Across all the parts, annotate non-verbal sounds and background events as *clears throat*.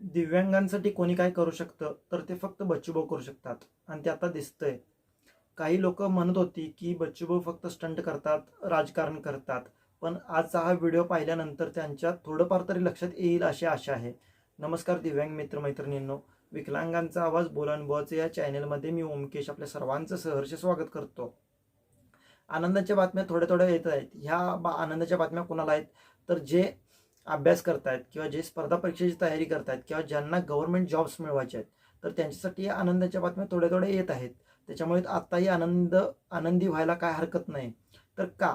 दिव्यांगांसाठी कोणी काय करू शकतं? तर ते फक्त बच्चूभाऊ करू शकतात. आणि ते आता दिसतंय. काही लोक म्हणत होती की बच्चूभाऊ फक्त स्टंट करतात राजकारण करतात. पण आजचा हा व्हिडिओ पाहिल्यानंतर त्यांच्या थोडंफार तरी लक्षात येईल अशी आशा आहे. नमस्कार दिव्यांग मित्रमैत्रिणींनो. विकलांगांचा आवाज बोलानुभवाचं या चॅनेलमध्ये मी ओमकेश आपल्या सर्वांचं सहर्ष स्वागत करतो. आनंदाच्या बातम्या थोड्या थोड्या येत आहेत. ह्या बा आनंदाच्या बातम्या कोणाला आहेत? तर जे अभ्यास करतायत किंवा जे स्पर्धा परीक्षेची तयारी करतायत किंवा ज्यांना गव्हर्नमेंट जॉब्स मिळवायचे आहेत तर त्यांच्यासाठी या आनंदाच्या बातम्या थोड्या थोड्या येत आहेत. त्याच्यामुळे आत्ताही आनंद आनंदी व्हायला काय हरकत नाही. तर का?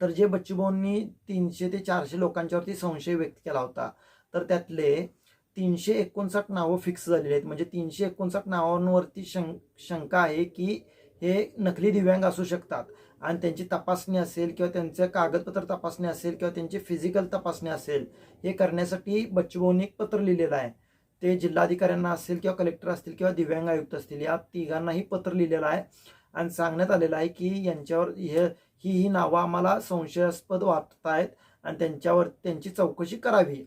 तर जे बच्चूभाऊंनी तीनशे ते चारशे लोकांच्यावरती संशय व्यक्त केला होता तर त्यातले तीनशे एकोणसाठ नावं फिक्स झालेली आहेत. म्हणजे तीनशे एकोणसाठ नावांवरती शं शंका आहे की हे नकली दिव्यांग असू शकतात. आणि त्यांची तपासणी असेल किंवा त्यांचं कागदपत्र तपासणी असेल किंवा त्यांची फिजिकल तपासणी असेल हे करण्यासाठी बचवून एक पत्र लिहिलेलं आहे. ते जिल्हाधिकाऱ्यांना असेल किंवा कलेक्टर असतील किंवा दिव्यांग आयुक्त असतील या तिघांनाही पत्र लिहिलेलं आहे. आणि सांगण्यात आलेलं आहे की यांच्यावर हे ही ही नावं आम्हाला संशयास्पद वाटत आहेत आणि त्यांच्यावर त्यांची चौकशी करावी.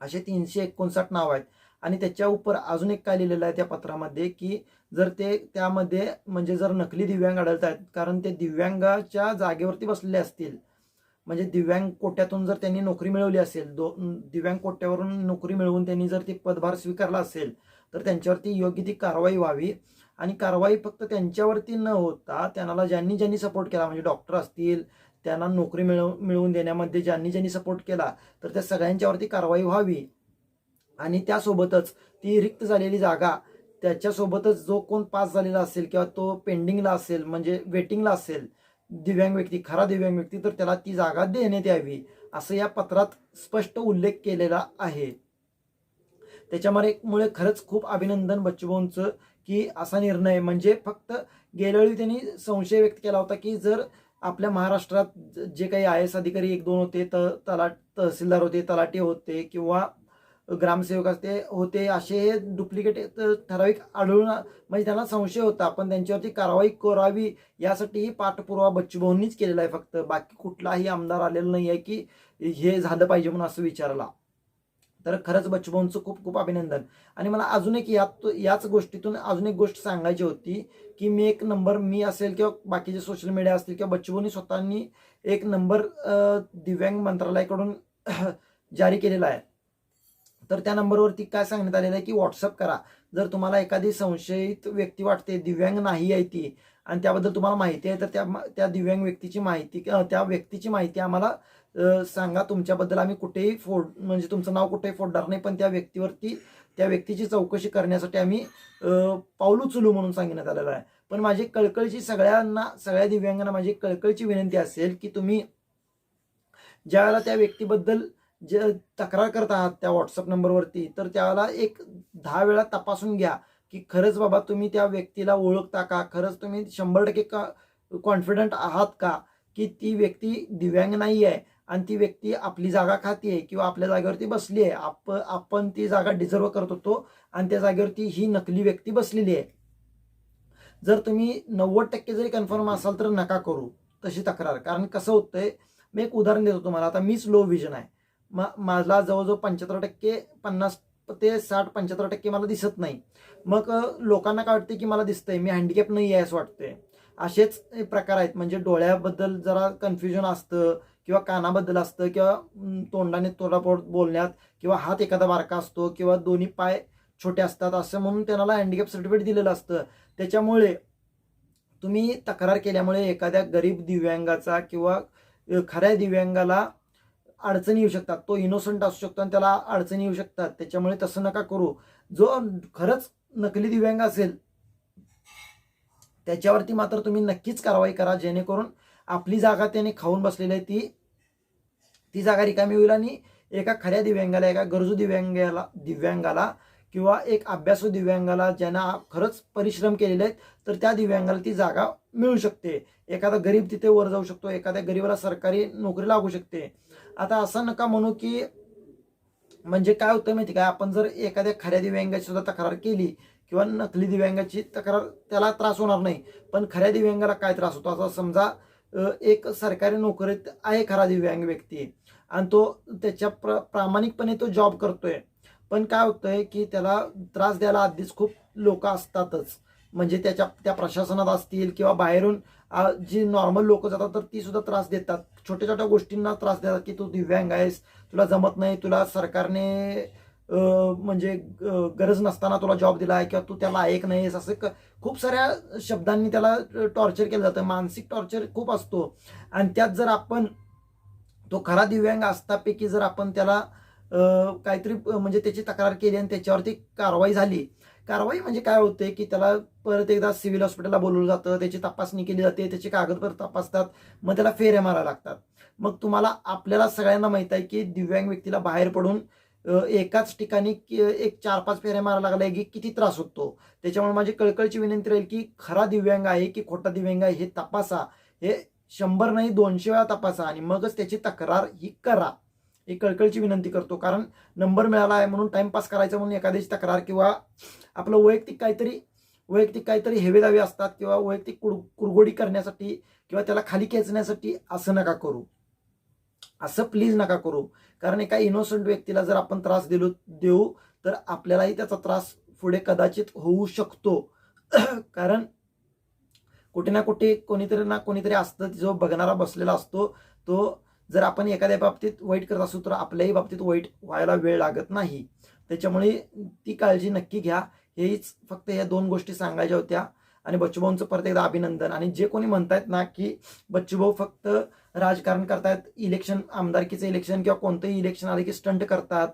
असे तीनशे एकोणसाठ नावं आहेत. आणि त्याच्या उपर अजून एक काय लिहिलेलं आहे त्या पत्रामध्ये की जर ते त्यामध्ये म्हणजे जर नकली दिव्यांग आढळत आहेत कारण ते दिव्यांगाच्या जागेवरती बसलेले असतील. म्हणजे दिव्यांग कोट्यातून जर त्यांनी नोकरी मिळवली असेल दो दिव्यांग कोट्यावरून नोकरी मिळवून त्यांनी जर ती पदभार स्वीकारला असेल तर त्यांच्यावरती योग्य ती कारवाई व्हावी. आणि कारवाई फक्त त्यांच्यावरती न होता त्यांना ज्यांनी ज्यांनी सपोर्ट केला म्हणजे डॉक्टर असतील त्यांना नोकरी मिळव मिळवून देण्यामध्ये ज्यांनी ज्यांनी सपोर्ट केला तर त्या सगळ्यांच्यावरती कारवाई व्हावी. आणि त्यासोबतच ती रिक्त झालेली जागा त्याच्यासोबतच जो कोण पास झालेला असेल किंवा तो पेंडिंगला असेल म्हणजे वेटिंगला असेल दिव्यांग व्यक्ती खरा दिव्यांग व्यक्ती तर त्याला ती जागा देण्यात यावी असं या पत्रात स्पष्ट उल्लेख केलेला आहे. त्याच्यामुळे मुळे खरंच खूप अभिनंदन बच्चूभाऊंचं की असा निर्णय म्हणजे फक्त गेल्यावेळी त्यांनी संशय व्यक्त केला होता की जर आपल्या महाराष्ट्रात ज- जे काही आय एस अधिकारी एक दोन होते त तलाट तहसीलदार होते तलाटे होते किंवा ग्रामसेवक असते होते असे डुप्लिकेट ठराविक आढळून म्हणजे त्यांना संशय होता. पण त्यांच्यावरती कारवाई करावी यासाठी ही पाठपुरावा बच्चूभाऊंनीच केलेला आहे फक्त. बाकी कुठलाही आमदार आलेला नाही आहे की हे झालं पाहिजे म्हणून असं विचारला. तर खरंच बच्चूभाऊंचं खूप खूप अभिनंदन. आणि मला अजून एक यात याच गोष्टीतून अजून एक गोष्ट सांगायची होती की मी एक नंबर मी असेल किंवा बाकीचे सोशल मीडिया असतील किंवा बच्चूभाऊंनी स्वतःनी एक नंबर दिव्यांग मंत्रालयाकडून *clears throat* जारी केलेला आहे. तर त्या नंबरवरती काय सांगण्यात आलेलं आहे की व्हॉट्सअप करा. जर तुम्हाला एखादी संशयित व्यक्ती वाटते दिव्यांग नाही आहे ती आणि त्याबद्दल तुम्हाला माहिती आहे तर त्या त्या दिव्यांग व्यक्तीची माहिती त्या व्यक्तीची माहिती आम्हाला सांगा. तुमच्याबद्दल आम्ही कुठेही फोड म्हणजे तुमचं नाव कुठेही फोडणार नाही पण त्या व्यक्तीवरती त्या व्यक्तीची चौकशी करण्यासाठी आम्ही पाऊल उचलू म्हणून सांगण्यात आलेलं आहे. पण माझी कळकळीची सगळ्यांना सगळ्या दिव्यांगांना माझी कळकळीची विनंती असेल की तुम्ही ज्यावेळेला त्या व्यक्तीबद्दल जे तक्रार करत आहात त्या व्हॉट्सअप नंबरवरती तर त्याला एक दहा वेळा तपासून घ्या की खरंच बाबा तुम्ही त्या व्यक्तीला ओळखता का? खरंच तुम्ही शंभर टक्के का कॉन्फिडंट आहात का? की ती व्यक्ती दिव्यांग नाही आहे आणि ती व्यक्ती आपली जागा खाती आहे किंवा आपल्या जागेवरती बसली आहे. आप आपण ती जागा डिझर्व करत होतो आणि त्या जागेवरती ही नकली व्यक्ती बसलेली आहे. जर तुम्ही नव्वद टक्के जरी कन्फर्म असाल तर नका करू तशी तक्रार. कारण कसं होतंय मी एक उदाहरण देतो तुम्हाला. आता मीच लो व्हिजन आहे. मा मला जवळजवळ पंच्याहत्तर टक्के पन्नास ते साठ पंच्याहत्तर टक्के मला दिसत नाही. मग लोकांना काय वाटते की मला दिसतंय? मी हँडिकॅप नाही आहे असं वाटतंय. असेच प्रकार आहेत. म्हणजे डोळ्याबद्दल जरा कन्फ्युजन असतं किंवा कानाबद्दल असतं किंवा तोंडाने तोंडापोट बोलण्यात किंवा हात एखादा बारका असतो किंवा दोन्ही पाय छोटे असतात असं म्हणून त्यांना हँडिकॅप सर्टिफिकेट दिलेलं असतं. त्याच्यामुळे तुम्ही तक्रार केल्यामुळे एखाद्या गरीब दिव्यांगाचा किंवा खऱ्या दिव्यांगाला अडचणी येऊ शकतात. तो इनोसंट असू शकतो आणि त्याला अडचणी येऊ शकतात. त्याच्यामुळे तसं नका करू. जो खरंच नकली दिव्यांग असेल त्याच्यावरती मात्र तुम्ही नक्कीच कारवाई करा. जेणेकरून आपली जागा त्याने खाऊन बसलेली आहे. ती ती जागा रिकामी होईल आणि एका खऱ्या दिव्यांगाला एका गरजू दिव्यांगाला दिव्यांगाला किंवा एक अभ्यासू दिव्यांगाला ज्यांना खरंच परिश्रम केलेले आहेत तर त्या दिव्यांगाला ती जागा मिळू शकते. एखादा गरीब तिथे वर जाऊ शकतो. एखाद्या गरीबाला सरकारी नोकरी लागू शकते. आता असं नका म्हणू की म्हणजे काय होतं माहिती काय आपण जर एखाद्या खऱ्या दिव्यांगाची सुद्धा तक्रार केली किंवा नकली दिव्यांगाची तक्रार त्याला त्रास होणार नाही. पण खऱ्या दिव्यांगाला काय त्रास होतो? असा समजा एक सरकारी नोकरीत आहे खरा दिव्यांग व्यक्ती. आणि तो त्याच्या प्र प्रामाणिकपणे तो जॉब करतोय. पण काय होतंय की त्याला त्रास द्यायला आधीच खूप लोक असतातच. म्हणजे त्याच्या त्या प्रशासनात असतील किंवा बाहेरून जी नॉर्मल लोक जातात तर ती सुद्धा त्रास देतात. छोट्या छोट्या गोष्टींना त्रास देतात की तू दिव्यांग आहेस तुला जमत नाही तुला सरकारने म्हणजे गरज नसताना तुला जॉब दिला आहे किंवा तू त्याला ऐक नाहीस असं क- खूप साऱ्या शब्दांनी त्याला टॉर्चर केलं जातं. मानसिक टॉर्चर खूप असतो. आणि त्यात जर आपण तो खरा दिव्यांग असतापैकी जर आपण त्याला काहीतरी म्हणजे त्याची तक्रार केली आणि त्याच्यावरती कारवाई झाली कारवाई म्हणजे काय होते की त्याला परत एकदा सिव्हिल हॉस्पिटलला बोलवलं जातं त्याची तपासणी केली जाते त्याचे कागदपत्र तपासतात मग त्याला फेऱ्या मारायला लागतात. मग तुम्हाला आपल्याला सगळ्यांना माहीत आहे की दिव्यांग व्यक्तीला बाहेर पडून एकाच ठिकाणी एक चार पाच फेऱ्या मारायला लागल्या की किती त्रास होतो? त्याच्यामुळे माझी कळकळची विनंती राहील की खरा दिव्यांग आहे की खोटा दिव्यांग आहे हे तपासा. हे शंभर नाही दोनशे वेळा तपासा आणि मगच त्याची तक्रार ही करा. ही कळकळची विनंती करतो. कारण नंबर मिळाला आहे म्हणून टाइमपास करायचा म्हणून एखाद्याची तक्रार किंवा आपलं वैयक्तिक काहीतरी वैयक्तिक काहीतरी हेवेदावे असतात किंवा वैयक्तिक कुड कुरगोडी करण्यासाठी किंवा त्याला खाली खेचण्यासाठी असं नका करू. असं प्लीज नका करू. कारण एका इनोसंट व्यक्तीला जर आपण त्रास दिलो देऊ तर आपल्यालाही त्याचा त्रास पुढे कदाचित होऊ शकतो. *clears throat* कारण कुठे ना कुठे कोणीतरी ना कोणीतरी असतं जो बघणारा बसलेला असतो तो जर आपण एखाद्या बाबतीत वाईट करत असू तर आपल्याही बाबतीत वाईट व्हायला वेळ लागत नाही. त्याच्यामुळे ती काळजी नक्की घ्या. हेच फक्त या दोन गोष्टी सांगायच्या होत्या. आणि बच्चूभाऊंचं परत एकदा अभिनंदन. आणि जे कोणी म्हणतायत ना की बच्चूभाऊ फक्त राजकारण करतायत इलेक्शन आमदारकीचं इलेक्शन किंवा कोणतंही इलेक्शन आले की स्टंट करतात.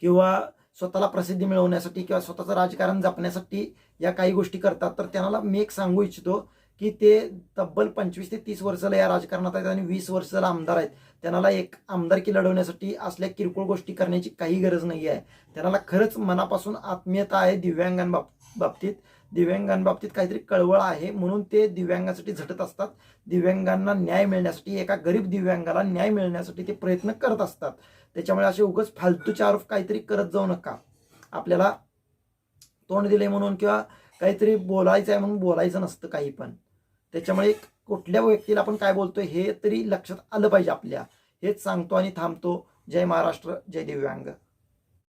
किंवा स्वतःला प्रसिद्धी मिळवण्यासाठी किंवा स्वतःचं राजकारण जपण्यासाठी या काही गोष्टी करतात. तर त्यांना मी एक सांगू इच्छितो की ते तब्बल पंचवीस ते तीस वर्षाला या राजकारणात आहेत आणि वीस वर्षाला आमदार आहेत. त्यांना एक आमदारकी लढवण्यासाठी असल्या किरकोळ गोष्टी करण्याची काही गरज नाही आहे. त्यांना खरंच मनापासून आत्मीयता आहे दिव्यांगांबाब बाबतीत. दिव्यांगांबाबतीत काहीतरी कळवळ आहे म्हणून ते दिव्यांगासाठी झटत असतात. दिव्यांगांना न्याय मिळण्यासाठी एका गरीब दिव्यांगाला न्याय मिळण्यासाठी ते प्रयत्न करत असतात. त्याच्यामुळे असे उगच फालतूचे आरोप काहीतरी करत जाऊ नका. आपल्याला तोंड दिले म्हणून किंवा काहीतरी बोलायचं आहे म्हणून बोलायचं नसतं काही पण. त्याच्यामुळे कुठल्या व्यक्तीला आपण काय बोलतोय हे तरी लक्षात आलं पाहिजे आपल्या. हेच सांगतो आणि थांबतो. जय महाराष्ट्र जय दिव्यांग.